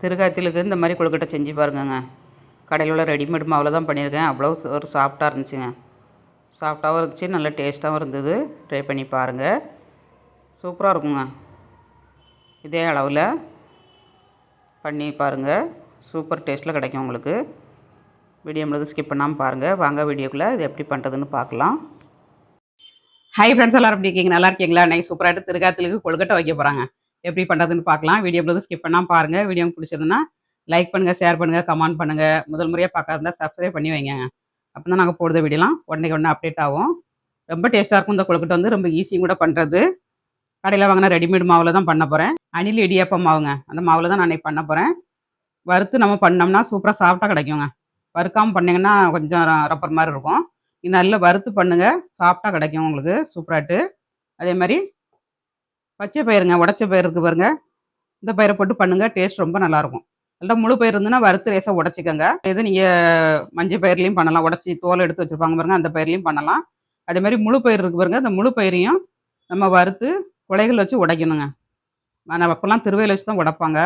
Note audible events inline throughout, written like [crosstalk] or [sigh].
திருக்காய்ச்சலுக்கு இந்த மாதிரி கொழுக்கட்டை செஞ்சு பாருங்கங்க. கடையில் உள்ள ரெடிமேட் மாவில் தான் பண்ணியிருக்கேன். அவ்வளோ ஒரு சாஃப்டாக இருந்துச்சுங்க. சாஃப்டாகவும் இருந்துச்சு நல்ல டேஸ்ட்டாகவும் இருந்தது. ட்ரை பண்ணி பாருங்கள் சூப்பராக இருக்குங்க. இதே அளவில் பண்ணி பாருங்கள் சூப்பர் டேஸ்ட்டில் கிடைக்கும் உங்களுக்கு. வீடியோ முழுது ஸ்கிப் பண்ணாமல் பாருங்கள் வாங்க வீடியோக்குள்ளே இது எப்படி பண்ணுறதுன்னு பார்க்கலாம் ஹை ஃப்ரெண்ட்ஸ் எல்லாரும் எப்படி இருக்கீங்க? நல்லா இருக்கீங்களா? இன்னைக்கு சூப்பராகிட்டு திருக்காத்திலுக்கு கொழுக்கட்டை வைக்க போகிறாங்க எப்படி பண்ணுறதுன்னு பார்க்கலாம். வீடியோ வந்து ஸ்கிப் பண்ணாமல் பாருங்கள் வீடியோ பிடிச்சதுன்னா லைக் பண்ணுங்கள் ஷேர் பண்ணுங்கள் கமெண்ட் பண்ணுங்கள் முதல் முறையாக பார்க்காதுனா சப்ஸ்கிரைப் பண்ணி வைங்க. அப்போ தான் நாங்கள் போடுற வீடியோலாம் உடனே உடனே அப்டேட் ஆகும். ரொம்ப டேஸ்ட்டாக இருக்கும் இந்த கொழுக்கட்டை வந்து. ரொம்ப ஈஸியும் கூட பண்ணுறது கடையில் வாங்கினா ரெடிமேட் மாவில் தான் பண்ண போகிறேன் அணில் இடியாப்பம் மாவுங்க. அந்த மாவில் தான் நான் பண்ண போகிறேன் வறுத்து நம்ம பண்ணோம்னா சூப்பராக சாஃப்டாக கிடைக்குங்க. வறுக்காமல் பண்ணிங்கன்னா கொஞ்சம் ரப்பர் மாதிரி இருக்கும். இது நல்லா வறுத்து பண்ணுங்கள் சாஃப்டாக கிடைக்கும் உங்களுக்கு. சூப்பராட்டு அதே மாதிரி பச்சை பயிருங்க உடச்ச பயிர் இருக்கு பாருங்க. இந்த பயிரை போட்டு பண்ணுங்க டேஸ்ட் ரொம்ப நல்லாயிருக்கும். நல்லா முழு பயிர் இருந்ததுன்னா வறுத்து லேசாக உடச்சிக்கோங்க. இது நீங்கள் மஞ்சள் பயிர்லையும் பண்ணலாம். உடச்சி தோலை எடுத்து வச்சுருப்பாங்க பாருங்க அந்த பயிர்லையும் பண்ணலாம். அதே மாதிரி முழு பயிர் இருக்கு பாருங்க அந்த முழு பயிரையும் நம்ம வறுத்து குலைகள் வச்சு உடைக்கணுங்க. ஆனால் அப்போல்லாம் திருவையில் வச்சு தான் உடைப்பாங்க.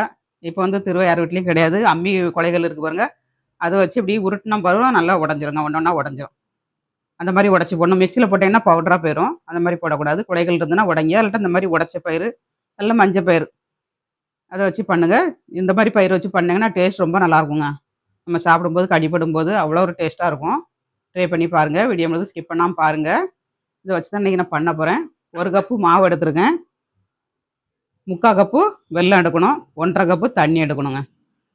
இப்போ வந்து திருவை யார் வீட்லேயும் கிடையாது. அம்மி குலைகள் இருக்கு பாருங்க. அதை வச்சு இப்படி உருட்டினா பருவம் நல்லா உடஞ்சிருங்க. ஒன்று ஒன்றா உடஞ்சிரும். அந்த மாதிரி உடச்சி போடணும். மிக்சியில் போட்டிங்கன்னா பவுடராக போயிடும் அந்த மாதிரி போடக்கூடாது. குலைகள் இருந்ததுன்னா உடங்கி. இல்லாட்டா இந்த மாதிரி உடச்ச பயிர் நல்ல மஞ்சள் பயிர் அதை வச்சு பண்ணுங்கள் இந்த மாதிரி பயிர் வச்சு பண்ணிங்கன்னா டேஸ்ட் ரொம்ப நல்லா இருக்குங்க நம்ம சாப்பிடும்போது கடிப்படும் போது அவ்வளோ ஒரு டேஸ்ட்டாக இருக்கும். ட்ரை பண்ணி பாருங்கள் வீடியோ முழுது ஸ்கிப் பண்ணாமல் பாருங்கள் இதை வச்சு தான் இன்றைக்கி நான் பண்ண போகிறேன் ஒரு கப்பு மாவு எடுத்துருக்கேன். முக்கால் கப்பு வெல்லம் எடுக்கணும். ஒன்றரை கப்பு தண்ணி எடுக்கணுங்க.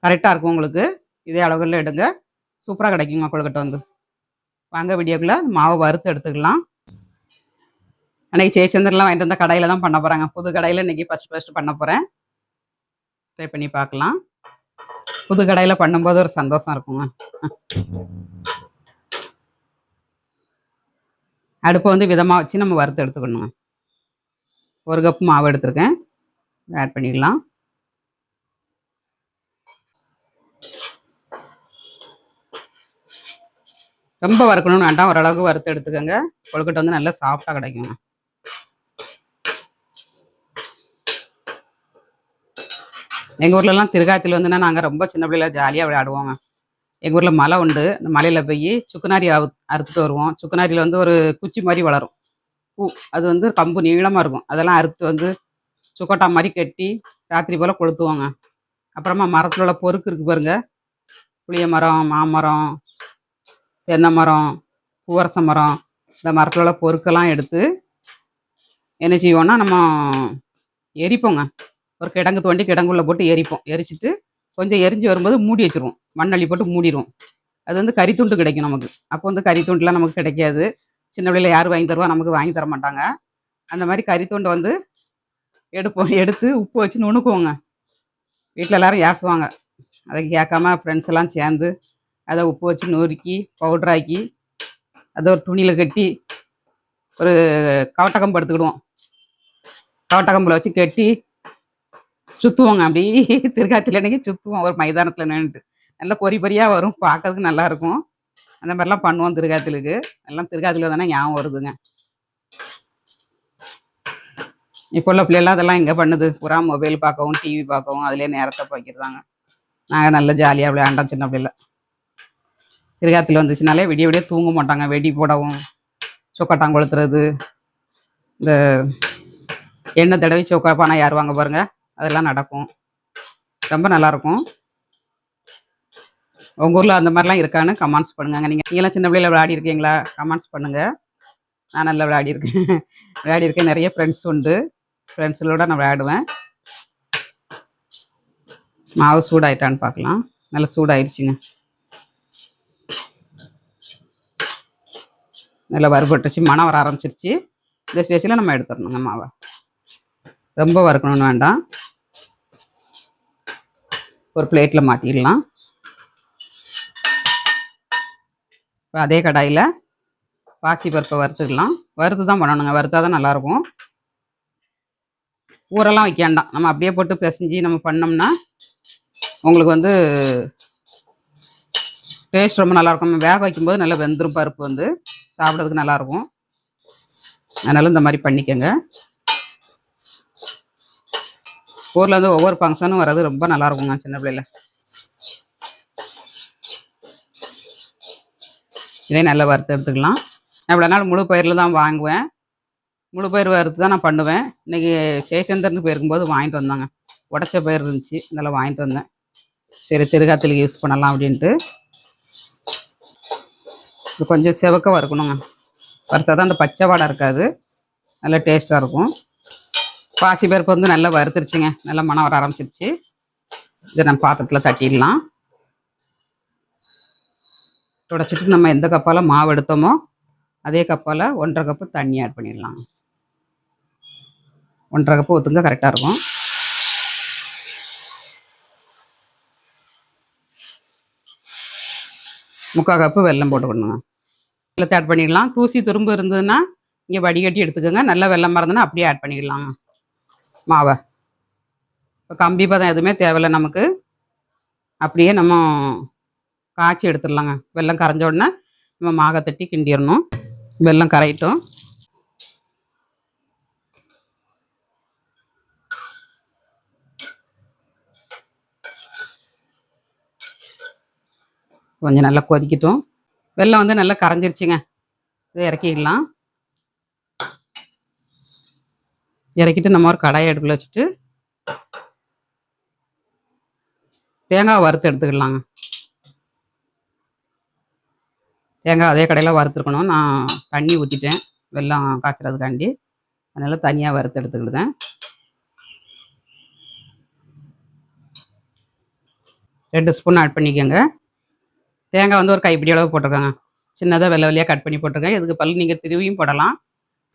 கரெக்டாக இருக்கும் உங்களுக்கு. இதே அளவுகளில் எடுங்க. சூப்பராக கிடைக்குங்க கொழுக்கட்டை வந்து. வாங்க வீடியோக்குள்ளே. மாவை வறுத்து எடுத்துக்கலாம். அன்றைக்கி ஜெயச்சந்திரன்லாம் வாங்கிட்டு வந்த கடையில் தான் பண்ண போகிறாங்க புது கடையில் இன்றைக்கி ஃபஸ்ட் ஃபஸ்ட்டு பண்ண போகிறேன் ட்ரை பண்ணி பார்க்கலாம். புது கடையில் பண்ணும்போது ஒரு சந்தோஷம் இருக்குங்க. அடுப்பை வந்து விதமாக வச்சு நம்ம வறுத்து எடுத்துக்கணுங்க. ஒரு கப் மாவு எடுத்துருக்கேன். ஆட் பண்ணிக்கலாம். ரொம்ப வறுக்கணும்னு வேண்டாம். ஓரளவுக்கு வறுத்து எடுத்துக்கோங்க. கொழுக்கட்டை வந்து நல்லா சாஃப்டாக கிடைக்குங்க எங்கள் ஊர்லலாம் திருகாத்தில் வந்துன்னா நாங்கள் ரொம்ப சின்ன பிள்ளைல ஜாலியாக விளையாடுவோங்க. எங்கள் ஊரில் மலை உண்டு. அந்த மலையில் போய் சுக்குநாரி அவு அறுத்துட்டு வருவோம். சுக்குநாரியில் வந்து ஒரு குச்சி மாதிரி வளரும். பூ அது வந்து கம்பு நீளமாக இருக்கும். அதெல்லாம் அறுத்து வந்து சுக்கோட்டா மாதிரி கட்டி ராத்திரி போல் கொளுத்துவாங்க. அப்புறமா மரத்தில் உள்ள பொறுக்கு இருக்கு பாருங்க. புளிய மரம் மாமரம் தென்னை மரம் பூவரச மரம் இந்த மரத்தில் உள்ள பொருட்கள்லாம் எடுத்து என்ன செய்வோம்னா நம்ம எரிப்போங்க. ஒரு கிடங்கு தோண்டி கிடங்குள்ளே போட்டு எரிப்போம். எரிச்சிட்டு கொஞ்சம் எரிஞ்சு வரும்போது மூடி வச்சிருவோம். மண்ணள்ளி போட்டு மூடிடுவோம். அது வந்து கறித்துண்டு கிடைக்கும் நமக்கு. அப்போ வந்து கறித்துண்டுலாம் நமக்கு கிடைக்காது. சின்ன பிள்ளையில் யார் வாங்கி தருவா? நமக்கு வாங்கி தர மாட்டாங்க. அந்த மாதிரி கறித்துண்டை வந்து எடுப்போம். எடுத்து உப்பு வச்சு நுணுக்குவோங்க. வீட்டில் எல்லாரும் ஏசுவாங்க அதை கேட்காம ஃப்ரெண்ட்ஸ் எல்லாம் சேர்ந்து அதை உப்பு வச்சு நொறுக்கி பவுட்ராக்கி அதை ஒரு துணியில் கட்டி ஒரு கவட்டக்கம்பு எடுத்துக்கிடுவோம். கவட்டக்கம்பில் வச்சு கட்டி சுற்றுவோங்க அப்படி திருக்காத்தில அன்னைக்கு சுற்றுவோம் ஒரு மைதானத்தில் நின்றுட்டு நல்லா பொறி பொறியாக வரும். பார்க்கறதுக்கு நல்லா இருக்கும். அந்த மாதிரிலாம் பண்ணுவோம் திருக்காத்திலுக்கு. எல்லாம் திருக்காத்தில தானே ஞாபகம் வருதுங்க. இப்போ உள்ள பிள்ளைலாம் அதெல்லாம் எங்கே பண்ணுது? பூரா மொபைல் பார்க்கவும் டிவி பார்க்கவும் அதுலேயே நேரத்தை போய்க்கிறதாங்க நாங்கள் நல்ல ஜாலியாக விளையாண்டோம் சின்ன பிள்ளைல. கிரகத்தில் வந்துச்சுனாலே விடிய விடிய தூங்க மாட்டாங்க. வெடி போடவும் சொக்கட்டான் கொளுத்துறது. இந்த எண்ணெய் தடவி சொக்கா பானை யார் வாங்க பாருங்கள் அதெல்லாம் நடக்கும். ரொம்ப நல்லாயிருக்கும். உங்கள் ஊரில் அந்த மாதிரிலாம் இருக்கான்னு கமெண்ட்ஸ் பண்ணுங்க. நீங்கள் நீங்களாம் சின்ன பிள்ளையில விளையாடி இருக்கீங்களா? கமெண்ட்ஸ் பண்ணுங்கள் நான் நல்லா விளையாடியிருக்கேன் [laughs] விளையாடியிருக்கேன் நிறைய ஃப்ரெண்ட்ஸ் உண்டு. ஃப்ரெண்ட்ஸுகளோட நான் விளையாடுவேன். மாவு சூடாயிட்டான்னு பார்க்கலாம். நல்லா சூடாயிருச்சுங்க. நல்லா வறுபட்டுச்சு மனம் வர ஆரம்பிச்சிருச்சு. இந்த ஸ்டேஜில் நம்ம எடுத்துடணுங்க மாவை. ரொம்ப வறுக்கணும்னு வேண்டாம். ஒரு பிளேட்டில் மாற்றிடலாம் இப்போ அதே கடாயில் பாசி பருப்பை வறுத்துக்கலாம் வறுத்து தான் பண்ணணுங்க வறுத்தா தான் நல்லாயிருக்கும். ஊரெல்லாம் வைக்க வேண்டாம். நம்ம அப்படியே போட்டு பிசைஞ்சு நம்ம பண்ணோம்னா உங்களுக்கு வந்து டேஸ்ட் ரொம்ப நல்லாயிருக்கும் நம்ம வேக வைக்கும்போது நல்லா வெந்துரும் பருப்பு வந்து. சாப்பிட்றதுக்கு நல்லாயிருக்கும் அதனால இந்த மாதிரி பண்ணிக்கோங்க. ஊரில் வந்து ஒவ்வொரு ஃபங்க்ஷனும் வர்றது ரொம்ப நல்லா இருக்குங்க சின்ன பிள்ளையில். இதே நல்லா வறுத்து எடுத்துக்கலாம். நான் இவ்வளோ நாள் முழு பயிரில் தான் வாங்குவேன். முழு பயிர் வறுத்து தான் நான் பண்ணுவேன். இன்றைக்கி ஜெயச்சந்திரன் போயிருக்கும்போது வாங்கிட்டு வந்தாங்க. உடச்ச பயிர் இருந்துச்சு. இதெல்லாம் வாங்கிட்டு வந்தேன். சரி திருகாத்துக்கு யூஸ் பண்ணலாம் அப்படின்ட்டு. இது கொஞ்சம் செவக்க வறுக்கணுங்க. வறுத்தா தான் அந்த பச்சை வாடை இருக்காது. நல்லா டேஸ்ட்டாக இருக்கும். பாசி பருப்பு வந்து நல்லா வறுத்துருச்சுங்க. நல்லா மனம் வர ஆரம்பிச்சிருச்சு. இதை நம்ம பாத்திரத்தில் தட்டிடலாம். துடைச்சிட்டு நம்ம எந்த கப்பால் மாவு எடுத்தோமோ அதே கப்பால் ஒன்றரை கப்பு தண்ணி ஆட் பண்ணிடலாம். ஒன்றரை கப்பு ஊற்றுங்க கரெக்டாக இருக்கும். முக்கால் கப்பு வெல்லம் போட்டுக்கணுங்க. வெள்ளத்தை ஆட் பண்ணிடலாம். தூசி துரும்பு இருந்ததுன்னா இங்கே வடிகட்டி எடுத்துக்கோங்க. நல்லா வெள்ளமாக இருந்ததுன்னா அப்படியே ஆட் பண்ணிடலாம். மாவை. இப்போ கம்பி பதம் எதுவுமே தேவையில்லை நமக்கு. அப்படியே நம்ம காய்ச்சி எடுத்துடலாங்க. வெல்லம் கரைஞ்ச உடனே நம்ம மாவை தட்டி கிண்டிடணும். வெல்லம் கரையட்டும். கொஞ்சம் நல்லா கொதிக்கட்டும். வெல்லம் வந்து நல்லா கரைஞ்சிருச்சுங்க. இதை இறக்கிடலாம். இறக்கிட்டு நம்ம ஒரு கடாயை அடுப்பில் வச்சுட்டு தேங்காய் வறுத்து எடுத்துக்கலாங்க. தேங்காய் அதே கடையில் வறுத்துருக்கணும். நான் தண்ணி ஊற்றிட்டேன் வெல்லம் காய்ச்சறதுக்காண்டி. அதனால் தனியாக வறுத்து எடுத்துக்கிடுதேன். ரெண்டு ஸ்பூன் ஆட் பண்ணிக்கோங்க. தேங்காய் வந்து ஒரு கைப்பிடி அளவு போட்டிருக்காங்க. சின்னதாக வெள்ளை வெள்ளையாக கட் பண்ணி போட்டிருக்கேன். இதுக்கு பல் நீங்கள் திருவியும் போடலாம்.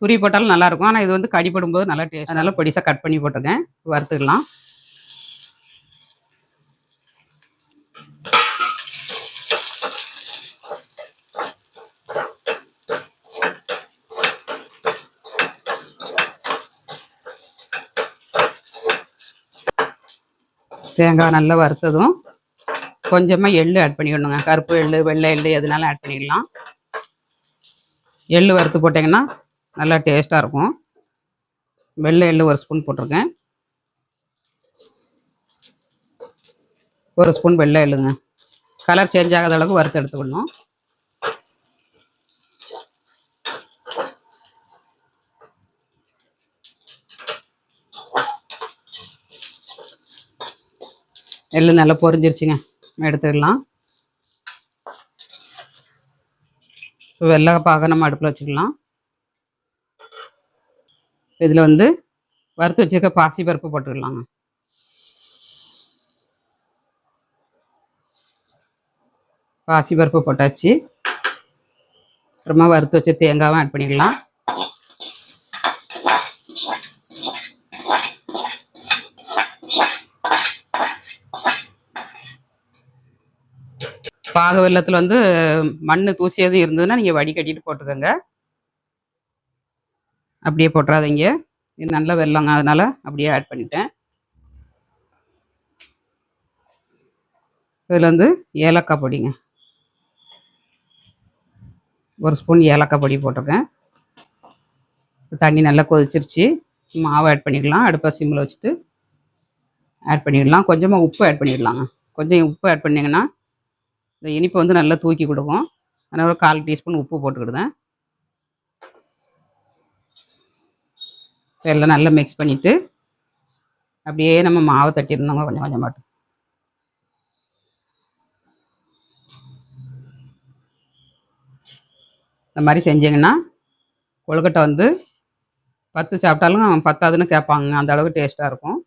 துரி போட்டாலும் நல்லாயிருக்கும் ஆனால் இது வந்து கடிப்படும் போது நல்லா டேஸ்ட் அதனால் பொடிசாக கட் பண்ணி போட்டிருக்கேன். வறுத்துக்கலாம். தேங்காய் நல்லா வறுத்ததும். கொஞ்சமாக எள்ளு ஆட் பண்ணிக்கணுங்க கருப்பு எள்ளு வெள்ளை எள்ளு எதுனாலும் ஆட் பண்ணிக்கலாம் எள்ளு வறுத்து போட்டிங்கன்னா நல்லா டேஸ்ட்டாக இருக்கும். வெள்ளை எள்ளு ஒரு ஸ்பூன் போட்டிருக்கேன். ஒரு ஸ்பூன் வெள்ளை எள்ளுங்க. கலர் சேஞ்ச் ஆகாத அளவுக்கு வறுத்து எடுத்துக்கணும். எள்ளு நல்லா பொரிஞ்சிருச்சுங்க. எடுத்துக்கலாம். வெள்ளை பாக நம்ம அடுப்பில் வச்சுக்கலாம். இதில் வந்து வறுத்து வச்சுருக்க பாசி பருப்பு போட்டுக்கலாங்க. பாசி பருப்பு போட்டாச்சு. அப்புறமா வறுத்து வச்ச தேங்காவும் ஆட் பண்ணிக்கலாம். பாக வெள்ளத்தில் வந்து மண் தூசி எதுவும் இருந்ததுன்னா நீங்கள் வடிகட்டிட்டு போட்டுக்கோங்க. அப்படியே போட்டுறாதீங்க. இது நல்ல வெள்ளங்க அதனால் அப்படியே ஆட் பண்ணிட்டேன். இதில் வந்து ஏலக்காய் பொடிங்க. ஒரு ஸ்பூன் ஏலக்காய் பொடி போட்டிருக்கேன். தண்ணி நல்லா கொதிச்சிருச்சு. மாவு ஆட் பண்ணிக்கலாம். அடுப்பை சிம்மில் வச்சுட்டு ஆட் பண்ணிடலாம். கொஞ்சமாக உப்பு ஆட் பண்ணிடலாங்க. கொஞ்சம் உப்பு ஆட் பண்ணிங்கன்னா இந்த இனிப்பை வந்து நல்லா தூக்கி கொடுக்கும். அதனால் ஒரு கால் டீஸ்பூன் உப்பு போட்டுக்கிடுதேன். எல்லாம் நல்லா மிக்ஸ் பண்ணிவிட்டு அப்படியே நம்ம மாவை தட்டியிருந்தோங்க கொஞ்சம் கொஞ்சம் மட்டும் இந்த மாதிரி செஞ்சீங்கன்னா கொழுக்கட்டை வந்து பத்து சாப்பிட்டாலும் பத்தாதுன்னு கேட்பாங்க. அந்த அளவுக்கு டேஸ்ட்டாக இருக்கும்.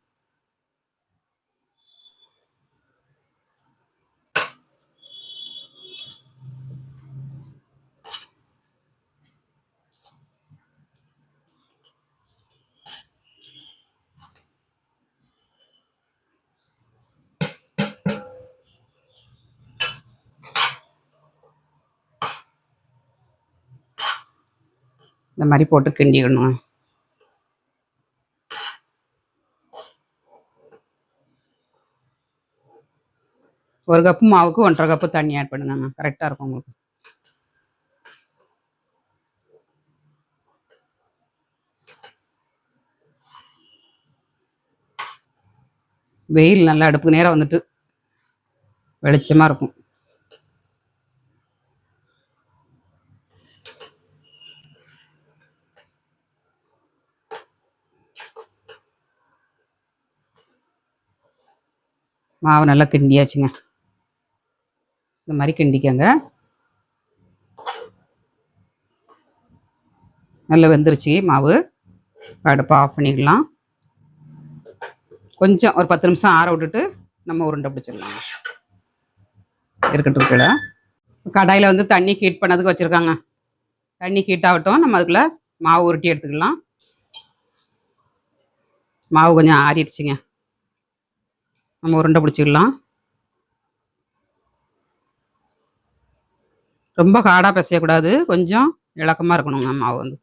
இந்த மாதிரி போட்டு கிண்டிக்கணும் ஒரு கப்பு மாவுக்கு ஒன்றரை கப்பு தண்ணி ஆட் பண்ணுங்க. கரெக்டாக இருக்கும் உங்களுக்கு. வெயில் நல்லா அடுப்புக்கு நேரம் வந்துட்டு வெளிச்சமாக இருக்கும். மாவு நல்லா கிண்டியாச்சுங்க. இந்த மாதிரி கிண்டிக்கங்க. நல்லா வெந்துருச்சு மாவு. அடுப்பை ஆஃப் பண்ணிக்கலாம் கொஞ்சம் ஒரு பத்து நிமிஷம் ஆற விட்டுட்டு நம்ம உருண்டை பிடிச்சிடலாம் இருக்கட்டும் கீழே. கடாயில் வந்து தண்ணி ஹீட் பண்ணதுக்கு வச்சுருக்காங்க. தண்ணி ஹீட் ஆகட்டும் நம்ம அதுக்குள்ளே மாவு உருட்டி எடுத்துக்கலாம். மாவு கொஞ்சம் ஆறிடுச்சுங்க. நம்ம உருண்டை பிடிச்சிக்கலாம். ரொம்ப காடாக பிசையக்கூடாது. கொஞ்சம் இலக்கமாக இருக்கணுங்க மாவு வந்து.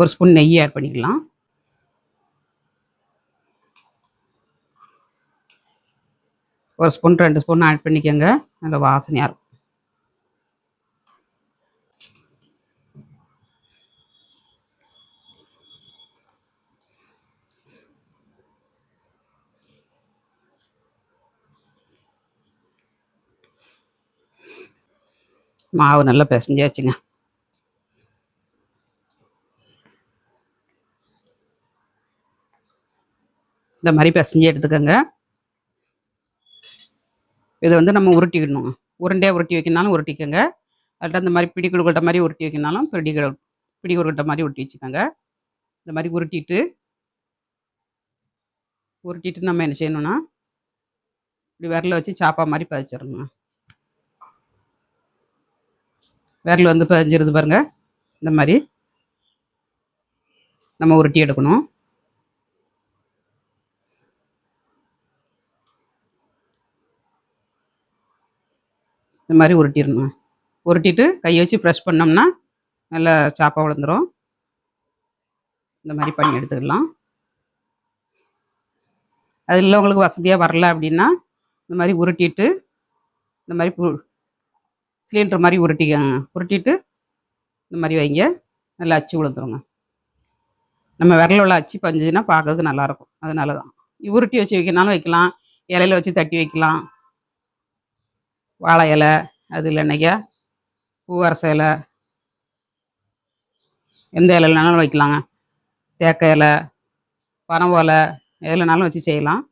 ஒரு ஸ்பூன் நெய் ஆட் பண்ணிக்கலாம். ஒரு ஸ்பூன் ரெண்டு ஸ்பூன் ஆட் பண்ணிக்கோங்க. நல்ல வாசனையாக இருக்கும். மாவு நல்லா பிசைஞ்சாச்சுங்க. இந்த மாதிரி பிசைஞ்சு எடுத்துக்கோங்க. இதை வந்து நம்ம உருட்டிக்கணும் உருண்டையாக உருட்டி வைக்கணும்னாலும் உருட்டிக்கோங்க. அல்லாட்ட இந்த மாதிரி பிடி கொடுக்கட்ட மாதிரி உருட்டி வைக்கணும்னாலும் பிடி பிடி கொடுக்கட்ட மாதிரி உருட்டி வச்சுக்கோங்க. இந்த மாதிரி உருட்டிட்டு உருட்டிட்டு நம்ம என்ன செய்யணும்னா இப்படி விரல வச்சு சாப்பா மாதிரி பதிச்சிடணும் விரல் வந்து பதிஞ்சிருது பாருங்க. இந்த மாதிரி. நம்ம உருட்டி எடுக்கணும். இந்த மாதிரி உருட்டிடணும். உருட்டிட்டு கையை வச்சு ப்ரெஷ் பண்ணோம்னா நல்லா சாப்பா விழுந்துரும் இந்த மாதிரி பண்ணி எடுத்துக்கலாம். அது இல்லை உங்களுக்கு வசதியாக வரல அப்படின்னா இந்த மாதிரி உருட்டிட்டு இந்த மாதிரி சிலிண்டர் மாதிரி உருட்டிக்கங்க உருட்டிட்டு இந்த மாதிரி வைங்க. நல்லா அச்சு விழுந்துருங்க. நம்ம விரல உள்ள அச்சு பஞ்சுன்னா பார்க்கறதுக்கு நல்லாயிருக்கும். அதனால தான் உருட்டி வச்சு வைக்கனாலும் வைக்கலாம். இலையில வச்சு தட்டி வைக்கலாம். வாழை இலை அது இல்லைன்னைக்கா பூவரச இலை. எந்த இலையிலனாலும் வைக்கலாங்க. தேக்க இலை பனை ஓலை எதுலனாலும் வச்சு செய்யலாம்.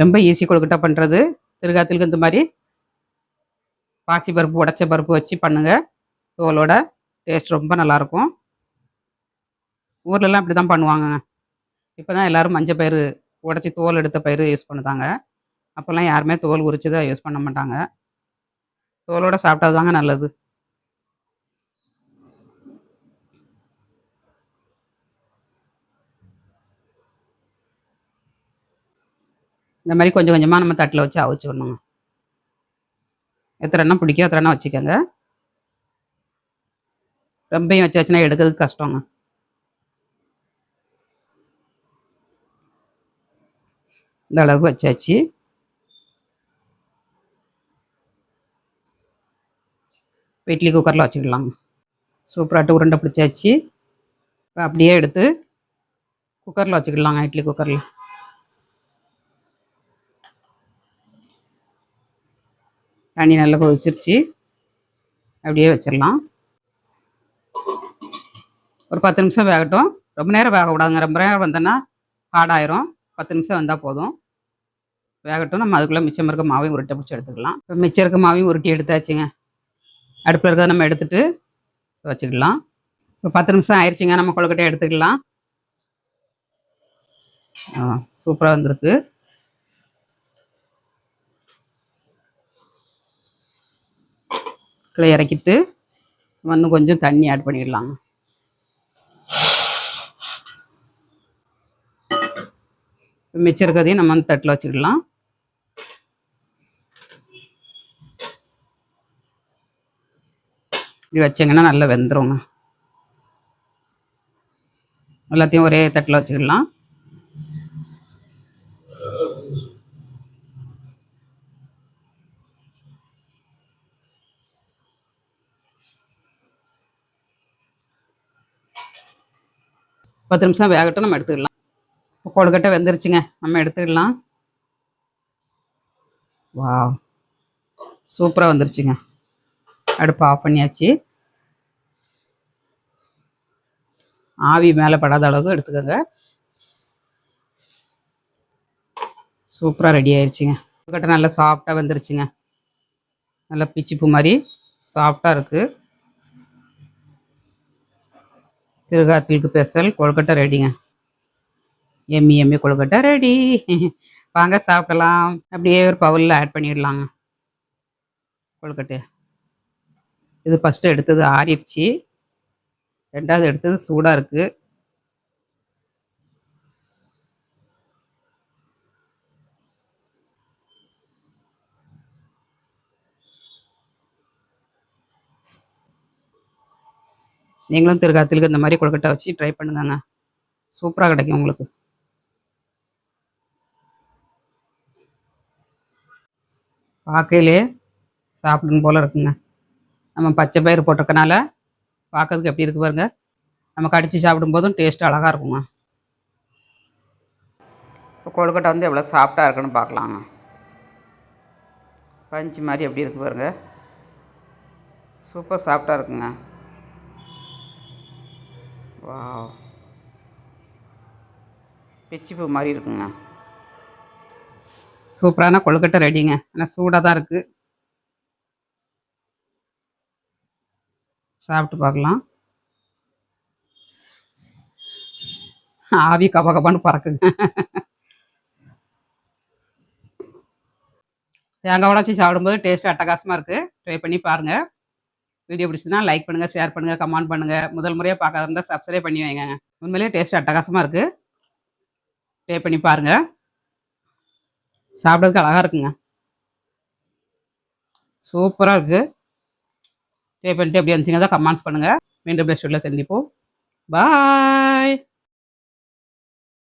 ரொம்ப ஈஸி கொழுக்கட்டை பண்ணுறது திருகாத்திலுக்கு இந்த மாதிரி பாசி பருப்பு உடச்ச பருப்பு வச்சு பண்ணுங்கள் தோலோட டேஸ்ட் ரொம்ப நல்லாயிருக்கும் ஊர்லலாம் இப்படி தான் பண்ணுவாங்க இப்போ தான் எல்லோரும் மஞ்சள் பயிர் உடச்சி தோல் எடுத்த பயிறு யூஸ் பண்ணுதாங்க. அப்போல்லாம் யாருமே தோல் உரிச்சு தான் யூஸ் பண்ண மாட்டாங்க. தோலோட சாப்பிட்டா தாங்க நல்லது. இந்த மாதிரி கொஞ்சம் கொஞ்சமாக நம்ம தட்டில் வச்சு அவிச்சு விடணுங்க. எத்தனை எண்ணெய் பிடிக்கும் எத்தனை வச்சுக்கோங்க. ரொம்பையும் வச்சாச்சுன்னா எடுக்கிறதுக்கு கஷ்டங்க. இந்த அளவுக்கு வச்சாச்சு இட்லி குக்கரில் வச்சுக்கலாம். சூப்பராட்டு உருண்டை பிடிச்சாச்சு இப்போ அப்படியே எடுத்து குக்கரில் வச்சுக்கலாங்க இட்லி குக்கரில். தண்ணி நல்லா கொதிச்சிருச்சு. அப்படியே வச்சிடலாம் ஒரு பத்து நிமிஷம் வேகட்டும். ரொம்ப நேரம் வேகக்கூடாதுங்க. ரொம்ப நேரம் வந்தோன்னா ஹார்டாயிரும் பத்து நிமிஷம் வந்தால் போதும். வேகட்டும். நம்ம அதுக்குள்ளே மிச்சம் இருக்க மாவையும் உருட்டை பிடிச்சி எடுத்துக்கலாம். இப்போ மிச்சம் இருக்க மாவையும் உருட்டி எடுத்தாச்சுங்க. அடுப்பில் இருக்கிறத நம்ம எடுத்துட்டு வச்சுக்கலாம். இப்போ பத்து நிமிஷம் ஆயிடுச்சுங்க நம்ம கொழுக்கட்டையை எடுத்துக்கலாம். ஆ சூப்பராக வந்திருக்கு. கீழே இறக்கிட்டு இன்னும் கொஞ்சம் தண்ணி ஆட் பண்ணிடலாம். மிச்சம் இருக்கிறதையும் நம்ம வந்து தட்டில் வச்சுக்கலாம் இப்படி வச்சிங்கன்னா நல்லா வெந்துருங்க. எல்லாத்தையும் ஒரே தட்டில் வச்சுக்கலாம் பத்து நிமிஷம் வேகட்டும் நம்ம எடுத்துக்கலாம். இப்போ கொழுக்கட்டை வெந்துருச்சுங்க. நம்ம எடுத்துக்கலாம். வா சூப்பராக வந்துருச்சுங்க. அடுப்பு ஆஃப் பண்ணியாச்சு. ஆவி மேலே படாத அளவுக்கு எடுத்துக்கோங்க. சூப்பராக ரெடி ஆயிடுச்சுங்க கொழுக்கட்டை நல்லா சாஃப்டாக வந்துருச்சுங்க. நல்லா பிச்சிப்பூ மாதிரி சாஃப்டாக இருக்குது திருகாத்திலுக்கு ஸ்பெஷல் கொழுக்கட்டை ரெடிங்க எம்மி எம்மி கொழுக்கட்டை ரெடி வாங்க சாப்பிடலாம். அப்படியே ஒரு பவுலில் ஆட் பண்ணிடலாங்க. கொழுக்கட்டை. இது ஃபஸ்ட்டு எடுத்தது ஆறிடுச்சு. ரெண்டாவது எடுத்தது சூடாக இருக்குது நீங்களும் திருக்காத்திலுக்கு இந்த மாதிரி கொழுக்கட்டை வச்சு ட்ரை பண்ணுங்கங்க. சூப்பராக கிடைக்கும் உங்களுக்கு. பார்க்கையிலே சாப்பிடணும் போல் இருக்குங்க. நம்ம பச்சை பயிறு போட்டிருக்கனால பார்க்கறதுக்கு எப்படி இருக்கு பாருங்க. நம்ம கடிச்சு சாப்பிடும்போதும் டேஸ்ட் அழகாக இருக்குங்க. இப்போ கொழுக்கட்டை வந்து எவ்வளோ சாஃப்டாக இருக்குன்னு பார்க்கலாங்க. பஞ்சு மாதிரி எப்படி இருக்கு பாருங்க. சூப்பர் சாஃப்டாக இருக்குங்க. வாவ். பிச்சிப்பூ மாதிரி இருக்குங்க. சூப்பரான கொழுக்கட்டை ரெடிங்க. ஆனால் சூடாக தான் இருக்குது சாப்பிட்டு பார்க்கலாம். ஆவி கப கபான்னு பறக்குங்க. தேங்காய் உடச்சி சாப்பிடும்போது டேஸ்ட் அட்டகாசமாக இருக்குது ட்ரை பண்ணி பாருங்கள் வீடியோ பிடிச்சதுன்னா லைக் பண்ணுங்கள் ஷேர் பண்ணுங்கள் கமெண்ட் பண்ணுங்கள் முதல் முறையாக பார்க்காத இருந்தால் சப்ஸ்கிரைப் பண்ணி வைங்க. உண்மையிலேயே டேஸ்ட் அட்டகாசமாக இருக்குது டே பண்ணி பாருங்கள் சாப்பிட்றதுக்கு அழகாக இருக்குங்க. சூப்பராக இருக்குது டே பண்ணிட்டு எப்படி இருந்துச்சுங்க தான் கமெண்ட்ஸ் பண்ணுங்கள் மீண்டும் பெஸ்ட் சந்திப்போம். பாய்